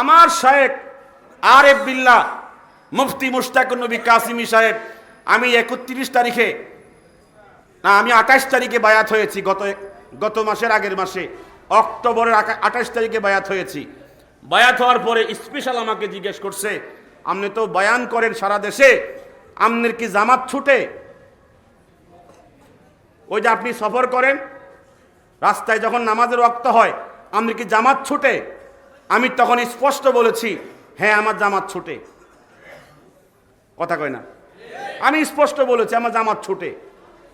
আমার শায়েক আর এফ বিল্লাহ, মুফতি মুশতাকুর নবী কাসিমি সাহেব, আমি একত্রিশ তারিখে, না, আমি আঠাশ তারিখে বায়াত হয়েছি, গত গত মাসের আগের মাসে, অক্টোবরের আঠাশ তারিখে বায়াত হয়েছি। বায়াত হওয়ার পরে স্পেশাল আমাকে জিজ্ঞেস করছে, আপনি তো বায়ান করেন সারা দেশে, আপনার কি জামাত ছুটে? ওই যে আপনি সফর করেন, রাস্তায় যখন নামাজের রক্ত হয় আপনি কি জামাত ছুটে? আমি তখন স্পষ্ট বলেছি হ্যাঁ আমার জামাত ছুটে। কথা কয় না। আমি স্পষ্ট বলেছি, আমার জামাত ছুটে।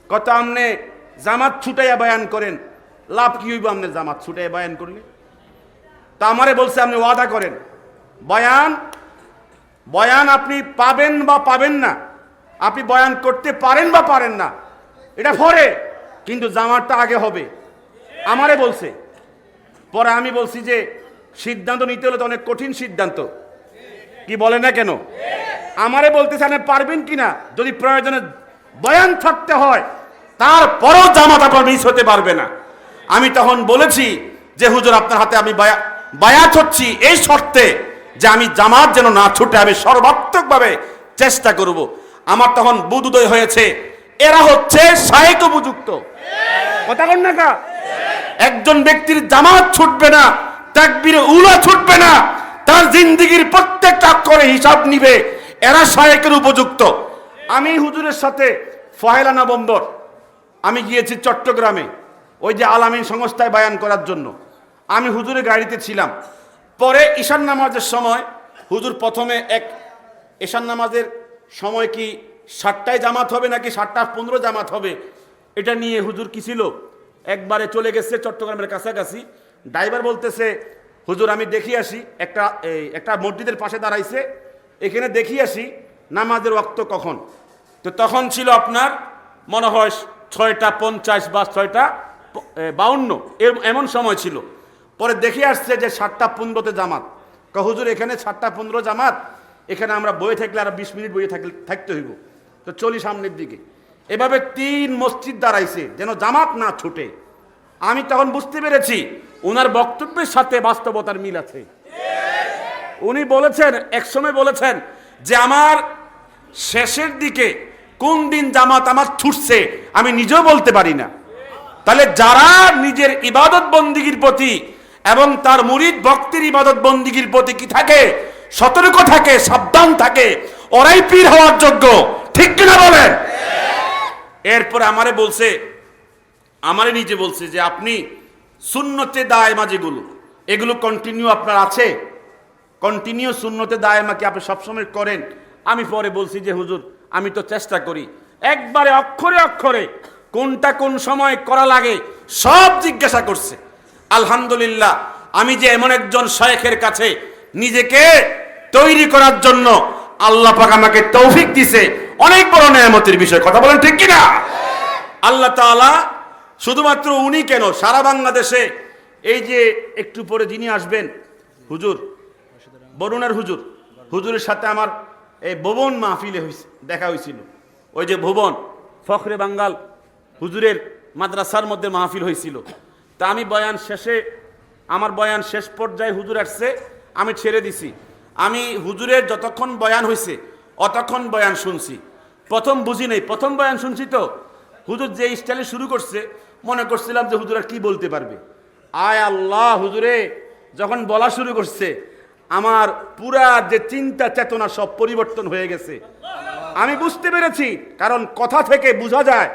কত আমনে জামাত ছুটাইয়া বয়ান করেন, লাভ কি হইব আপনি জামাত ছুটাইয়া বয়ান করলে? তা আমারে বলছে, আপনি ওয়াদা করেন। বয়ান বয়ান আপনি পাবেন বা পাবেন না। আপনি বয়ান করতে পারেন বা পারেন না। এটা পরে কিন্তু জামাতটা আগে হবে। আমারে বলছে। পরে আমি বলছি যে সিদ্ধান্ত নিতে হলে তো অনেক কঠিন সিদ্ধান্ত। কি বলে না কেন? আমারে বলতেছে, আপনি পারবেন কিনা? যদি প্রয়োজনে বয়ান থাকতে হয়, তারপরও জামাত আপনার মিস হতে পারবে না। আমি তখন বলেছি যে, হুজুর, আপনার হাতে আমি বায়া, বায়াত হচ্ছি এই শর্তে যে, আমি জামাত যেন না ছুটে, আমি সর্বাত্মকভাবে চেষ্টা করব। আমার তখন বুধুদয় হয়েছে। এরা হচ্ছে সাহিত্য উপযুক্ত। কথা কন না একজন ব্যক্তির জামাত ছুটবে না তাকবীরে উলা ছুটবে না। তার জিন্দিগির প্রত্যেকটা অক্ষরে হিসাব নিবে। এরা শায়েকের উপযুক্ত। আমি হুজুরের সাথে ফহেলা নভেম্বর, আমি গিয়েছি চট্টগ্রামে, ওই যে আলামিন সংস্থায় বায়ান করার জন্য। আমি হুজুরের গাড়িতে ছিলাম। পরে ঈশান নামাজের সময়, হুজুর প্রথমে এক ঈশান নামাজের সময় কি সাতটায় জামাত হবে নাকি সাতটা পনেরো জামাত হবে? এটা নিয়ে হুজুর কি ছিল? একবারে চলে গেছে চট্টগ্রামের কাছাকাছি। ড্রাইভার বলতেছে, হুজুর, আমি দেখি আসি, একটা এই একটা মসজিদের পাশে দাঁড়াইছে, এখানে দেখি আসি, নামাজের ওয়াক্ত কখন? তো তখন ছিল আপনার, মনে হয় ছয়টা পঞ্চাশ বা ছয়টা বাউন্ন এমন সময় ছিল। পরে দেখে আসছে যে সাতটা পনেরোতে জামাত। হুজুর, এখানে সাতটা পনেরো জামাত, এখানে আমরা বয়ে থাকলে আর বিশ মিনিট বয়ে থাকলে, থাকতে হইব। তো চলি সামনের দিকে। এভাবে তিন মসজিদ দাঁড়াইছে, যেন জামাত না ছুটে। আমি তখন বুঝতে পেরেছি ওনার বক্তব্যের সাথে বাস্তবতার মিল আছে। উনি বলেছেন একসময় বলেছেন যে আমার শেষের দিকে কোন দিন জামাত আমার ছুটছে, আমি নিজেও বলতে পারি না। তাহলে যারা নিজের ইবাদত বন্দিগির প্রতি এবং তার মুরিদ ভক্তির ইবাদত বন্দিগির প্রতি কি থাকে, সতর্ক থাকে, সাবধান থাকে, ওরাই পীর হওয়ার যোগ্য, ঠিক কিনা বলেন? এরপর আমারে বলছে, আমারে নিজে বলছে যে আপনি শূন্যতে দায়মা যেগুলো এগুলো কন্টিনিউ আপনার আছে? কন্টিনিউ শূন্যতে দায়মা কি আপনি সবসময় করেন? আমি পরে বলছি যে, হুজুর, আমি তো চেষ্টা করি। একবারে অক্ষরে অক্ষরে কোনটা কোন সময় করা লাগে, সব জিজ্ঞাসা করছে। আলহামদুলিল্লাহ, আমি যে এমন একজন শায়েখের কাছে নিজেকে তৈরি করার জন্য আল্লাহ পাক আমাকে তৌফিক দিছে, অনেক বড় নেয়ামতের বিষয়। কথা বলেন ঠিক কিনা? আল্লাহ তাআলা শুধুমাত্র উনি কেন? সারা বাংলাদেশে এই যে একটু পরে যিনি আসবেন, হুজুর, বরুণার হুজুর, হুজুরের সাথে আমার এই ভুবন মাহফিলে দেখা হয়েছিল ওই যে ভুবন, ফখরে বাঙ্গাল, হুজুরের মাদ্রাসার মধ্যে মাহফিল হয়েছিল তা আমি বয়ান শেষে, আমার বয়ান শেষ পর্যায়ে হুজুর আসছে, আমি ছেড়ে দিছি। আমি হুজুরের যতক্ষণ বয়ান হয়েছে অতক্ষণ বয়ান শুনছি। প্রথম বুঝি নেই, প্রথম বয়ান শুনছি তো। হুজুর যে স্টাইলে শুরু করছে মনে করছিলাম যে হুজুর কি বলতে পারবে। আয় আল্লাহ হুজুরে, যখন বলা শুরু করছে, আমার পুরা যে চিন্তা চেতনা সব পরিবর্তন হয়ে গেছে। আমি বুঝতে পেরেছি, কারণ কথা থেকে বোঝা যায়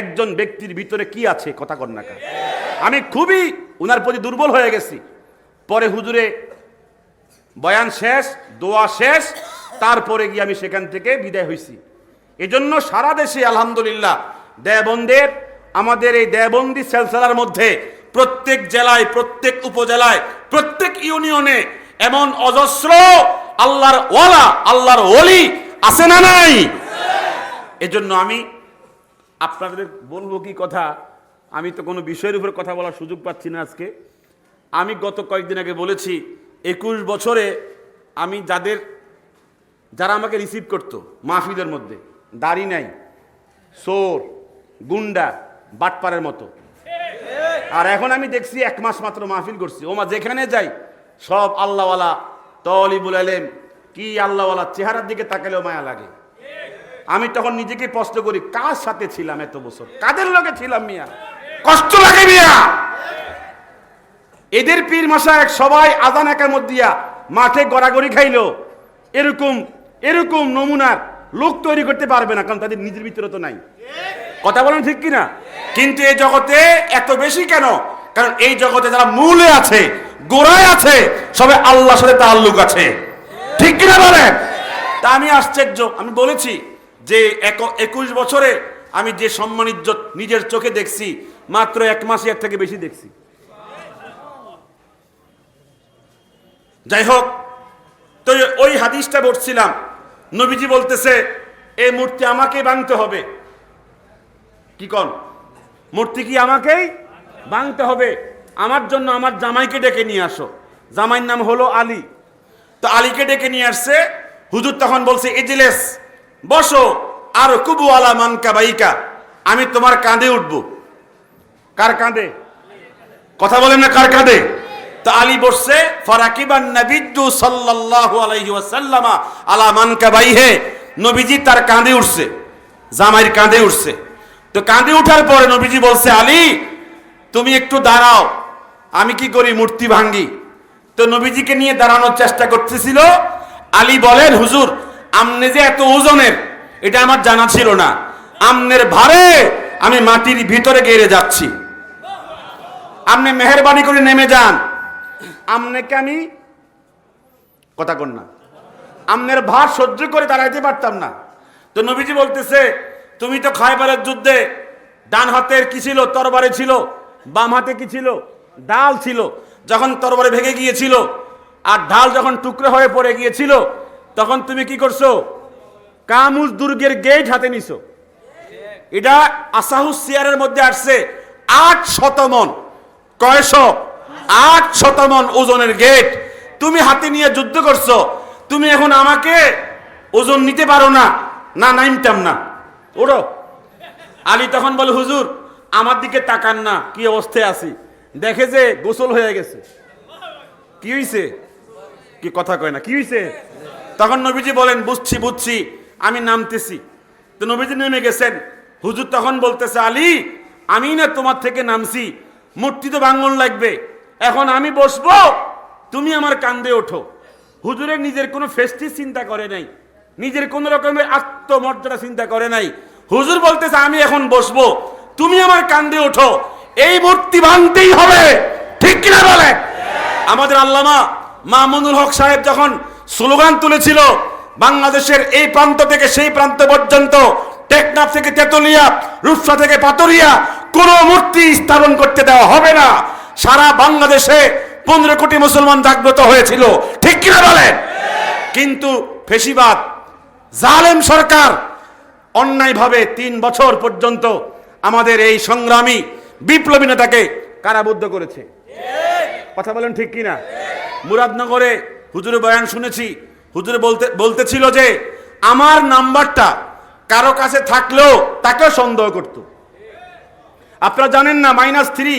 একজন ব্যক্তির ভিতরে কি আছে কথা কন্যাকা আমি খুবই, উনার প্রতি দুর্বল হয়ে গেছি। পরে হুজুরে বয়ান শেষ, দোয়া শেষ, তারপরে গিয়ে আমি সেখান থেকে বিদায় হয়েছি এজন্য সারা দেশে আলহামদুলিল্লাহ, দেবন্দের আমাদের এই দেবন্দি সেলসেলার মধ্যে প্রত্যেক জেলায়, প্রত্যেক উপজেলায়, প্রত্যেক ইউনিয়নে এমন অজস্র আল্লাহর ওয়ালা, আল্লাহর ওলি আছে না নাই? এজন্য আমি আপনাদের বলব কি কথা? আমি তো কোনো বিষয়ের উপর কথা বলার সুযোগ পাচ্ছি না আজকে। আমি গত কয়েকদিন আগে বলেছি, একুশ বছরে আমি যাদের, যারা আমাকে রিসিভ করতো, মাহফিলের মধ্যে, দাড়ি নাই সোর গুন্ডা বাটপারের মতো। আর এখন আমি দেখছি এক মাস মাত্র মাহফিল করছি। ওমা, যেখানে যাই, সব আল্লাহওয়ালা তলিবুল আলেম, কি আল্লাহওয়ালা চেহারার দিকে তাকালেও মায়া লাগে। আমি তখন নিজেকে প্রশ্ন করি, কার সাথে ছিলাম এত বছর? কাদের লগে ছিলাম মিয়া? কষ্ট লাগে মিয়া! এদের পীর এক সবাই আদান একার মধ্যিয়া মাঠে গড়াগড়ি খাইলো। এরকম এরকম নমুনার লোক তৈরি করতে পারবে না, কারণ তাদের নিজের ভিতরে তো নাই। কথা বলেন ঠিক কিনা? কিন্তু এই জগতে এত বেশি কেন? কারণ এই জগতে যারা মূলে আছে, গোড়ায় আছে, সবে আল্লাহর সাথে তাল্লুক আছে। ঠিক কিনা বলেন? তা আমি আশ্চর্য, আমি বলেছি যে এক- একুশ বছরে আমি যে সম্মান ইজ্জত নিজের চোখে দেখছি, মাত্র এক মাসে এর থেকে বেশি দেখছি। যাই হোক তো ওই হাদিসটা বলছিলাম। নবীজি বলতেছে এই মূর্তি আমাকেই ভাঙতে হবে। কি কন? মূর্তি কি আমাকেই? ভাঙতে হবে। আমার জন্য আমার জামাইকে ডেকে নিয়ে আসো। জামাইয়ের নাম হলো আলী। তো আলীকে ডেকে নিয়ে আসছে। হুজুর তখন বলছে এজিলেস বসো। আর কুবু আলা মানকা বাইকা আমি তোমার কাঁধে উঠবো। কার কাঁধে? কথা বলেন না কার কাঁধে? তো আলী বসছে, ফরাকিবান নবিদ্দু সাল্লাল্লাহু আলাইহি ওয়াসাল্লামা আলা মানকা বাইহে নবীজি তার কাঁধে উঠছে। জামাইয়ের কাঁধে উঠছে। তো কাঁদে উঠার পরে নবীজি বলছে, আলী, তুমি একটু দাঁড়াও, আমি কি করি মূর্তি ভাঙ্গি? তো নবীজিকে নিয়ে দাঁড়ানোর চেষ্টা করতেছিল। আলী বলেন, হুজুর, আমনে যে এত ওজনের, এটা আমার জানা ছিল না। আমনের ভারে আমি মাটির ভিতরে গেড়ে যাচ্ছি। আপনি মেহরবানি করে নেমে যান। আমনেকে আমি কথা কন না। আমনের ভার সহ্য করে দাঁড়াইতে পারতাম না। তো নবীজি বলতেছে তুমি তো খাইবারের যুদ্ধে ডান হাতের কি ছিল? তরবারে ছিল। বাম হাতে কি ছিল? ডাল ছিল। যখন তরবারে ভেঙে গিয়েছিল আর ঢাল যখন টুকরো হয়ে পড়ে গিয়েছিল, তখন তুমি কি করছ? কামুজ দুর্গের গেট হাতে নিছো। এটা আসাহুস সিয়ারের মধ্যে আসছে আট শতমন কয়শ? আট শতমন ওজনের গেট। তুমি হাতে নিয়ে যুদ্ধ করছ। তুমি এখন আমাকে ওজন নিতে পারো না। না, নাইমতাম না। ওড়ো। আলী তখন বলে, হুজুর, আমার দিকে তাকান না, কি অবস্থায় আছি? দেখে যে গোসল হয়ে গেছে। কি হইছে? কি কথা কয় না, কি হইছে? তখন নবীজি বলেন, বুঝছি বুঝছি, আমি নামতেছি। তো নবীজি নেমে গেছেন। হুজুর তখন বলতেছে, আলী, আমি না তোমার থেকে নামছি, মূর্তি তো ভাঙন লাগবে, এখন আমি বসবো, তুমি আমার কান্দে ওঠো। হুজুরের নিজের কোনো ফেস্টিস চিন্তা করে নাই। নিজের কোনো রকমের আত্মমর্যাদা চিন্তা করে নাই। হুজুর বলতেছে, আমি এখন বসবো। তুমি আমার কান্দে ওঠো। এই মূর্তি ভাঙতেই হবে। ঠিক কিনা বলে? আমাদের আল্লামা মামুনুল হক সাহেব যখন স্লোগান তুলেছিল, বাংলাদেশের এই প্রান্ত থেকে সেই প্রান্ত পর্যন্ত টেকনাফ থেকে তেতুলিয়া, রূপসা থেকে পাতরিয়া কোনো মূর্তি স্থাপন করতে দেওয়া হবে না। সারা বাংলাদেশে পনেরো কোটি মুসলমান জাগ্রত হয়েছিল। ঠিক কিনা বলেন কিন্তু ফেসিবাদ জালেম সরকার অন্যায়ভাবে তিন বছর পর্যন্ত আমাদের এই সংগ্রামী বিপ্লবী নেতাকে কারাবদ্ধ করেছে। কথা বলেন ঠিক কিনা? মুরাদনগরে হুজুরে বয়ান শুনেছি। হুজুরে বলতে, বলতেছিল যে, আমার নাম্বারটা কারও কাছে থাকলেও তাকেও সন্দেহ করত। আপনারা জানেন না মাইনাস থ্রি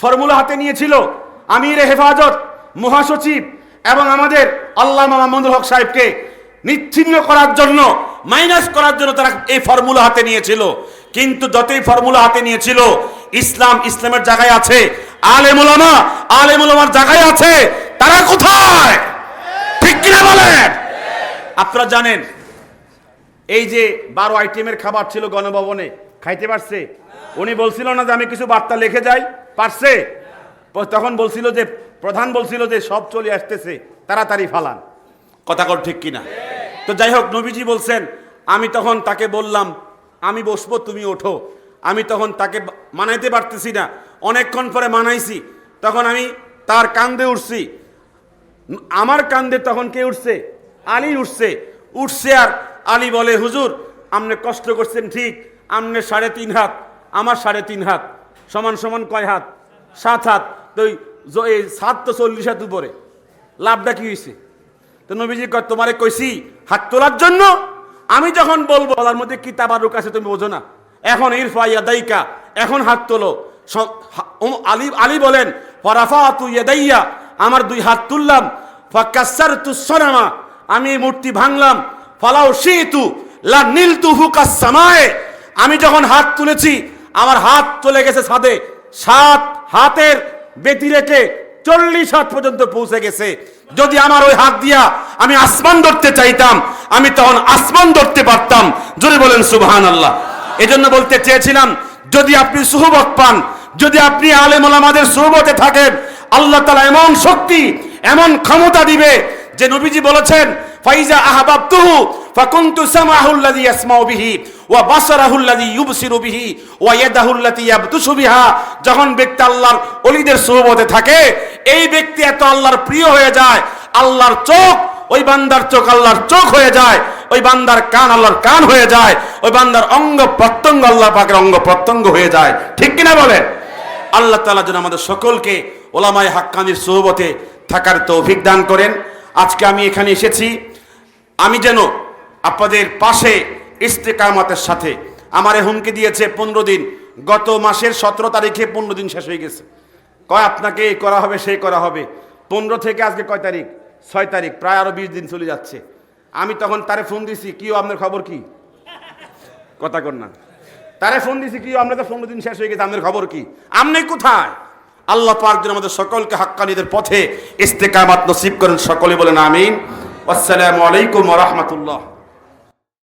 ফর্মুলা হাতে নিয়েছিল আমির হেফাজত, মহাসচিব এবং আমাদের আল্লাহ মাহমুদুল হক সাহেবকে নিচ্ছিন্ন করার জন্য মাইনাস করার জন্য তারা এই ফর্মুলা হাতে নিয়েছিল। কিন্তু যতই ফর্মুলা হাতে নিয়েছিল, ইসলাম ইসলামের জায়গায় আছে আলেমুলামা আলেমুলামার জায়গায় আছে, তারা কোথায়? ঠিক কিনা বলেন? আপনারা জানেন, এই যে বারো আইটেমের খাবার ছিল গণভবনে, খাইতে পারছে? উনি বলছিল না যে আমি কিছু বার্তা লিখে যাই, পারছে? তখন বলছিল যে, প্রধান বলছিল যে, সব চলে আসতেছে, তাড়াতাড়ি ফালান। কথা কর ঠিক কিনা? তো যাই হোক, নবীজি বলছেন, আমি তখন তাকে বললাম, আমি বসবো, তুমি ওঠো। আমি তখন তাকে মানাইতে পারতেছি না। অনেকক্ষণ পরে মানাইছি। তখন আমি তার কান্দে উঠছি। আমার কান্দে তখন কে উঠছে? আলী উঠছে। উঠছে আর আলী বলে, হুজুর আপনি কষ্ট করছেন ঠিক। আপনি সাড়ে তিন হাত, আমার সাড়ে তিন হাত, সমান সমান কয় হাত? সাত হাত। তো এই সাত তো চল্লিশ হাত উপরে। লাভটা কি হয়েছে তো নবীজি কয়, তোমারে কইছি, হাত তোলার জন্য? আমি যখন বলব তার মধ্যে কি তাবারুক আছে, তুমি বোঝো না। এখন ইরফা ইয়াদাইকা, এখন হাত তোলো। স- আলী আলী বলেন ফরাফা তু ইয়াদাইয়া, আমার দুই হাত তুললাম ফাকাসার তুসনামা আমি মূর্তি ভাঙলাম ফালাও শিতু, লা নীলতু হুকাস সামায়ে। আমি যখন হাত তুলেছি, আমার হাত চলে গেছে ছাদে, সাত হাতের বেতি রেখে চল্লিশ হাত পর্যন্ত পৌঁছে গেছে। যদি আমার ওই হাত দিয়া আমি আসমান ধরতে চাইতাম, আমি তখন আসমান ধরতে পারতাম। জোরে বলেন সুবহান আল্লাহ এজন্য বলতে চেয়েছিলাম, যদি আপনি সুহবত পান, যদি আপনি আলেম আমাদের সুহবতে থাকেন, আল্লাহ তালা এমন শক্তি, এমন ক্ষমতা দিবে, যে নবীজি বলেছেন, ফাইজা আহাবাবতুহু ফাকুনতু সামাহুল্লাযী ইয়াসমাউ বিহি ওয়া বাসারাহুল্লাযী ইউবসিরু বিহি ওয়া ইয়াদাহুল্লাতী ইয়াবতুসু বিহা। যখন ব্যক্তি আল্লাহর ওলিদের সুহবতে থাকে, এই ব্যক্তি এত আল্লাহর প্রিয় হয়ে যায়, আল্লাহর চোখ, ওই বান্দার চোখ আল্লাহর চোখ হয়ে যায়, ওই বান্দার কান আল্লাহর কান হয়ে যায়, ওই বান্দার অঙ্গ প্রত্যঙ্গ আল্লাহ পাকের অঙ্গ প্রত্যঙ্গ হয়ে যায়। ঠিক কিনা বলেন? আল্লাহ তালা যেন আমাদের সকলকে ওলামায় হাক্কানির সোহবতে থাকার তৌফিক দান করেন। আজকে আমি এখানে এসেছি। আমি যেন আপনাদের পাশে ইস্তেকামাতের সাথে। আমারে হুমকি দিয়েছে পনেরো দিন। গত মাসের সতেরো তারিখে পনেরো দিন শেষ হয়ে গেছে। কয়, আপনাকে এই করা হবে সেই করা হবে। পনেরো থেকে আজকে কয় তারিখ? ছয় তারিখ, প্রায় আরও বিশ দিন চলে যাচ্ছে। আমি তখন তারে ফোন দিছি, কি আপনার খবর কি? কথা কর না। তারে ফোন দিছি, কি আমরা তো পনেরো দিন শেষ হয়ে গেছে আমাদের খবর কি? আপনি কোথায়? আল্লাহ পাক যেন আমাদের সকলকে হাক্কানিদের পথে ইস্তেকামাত নসিব করেন। সকলে বলেন, আমিন। আসসালামু আলাইকুম রহমতুল্লাহ।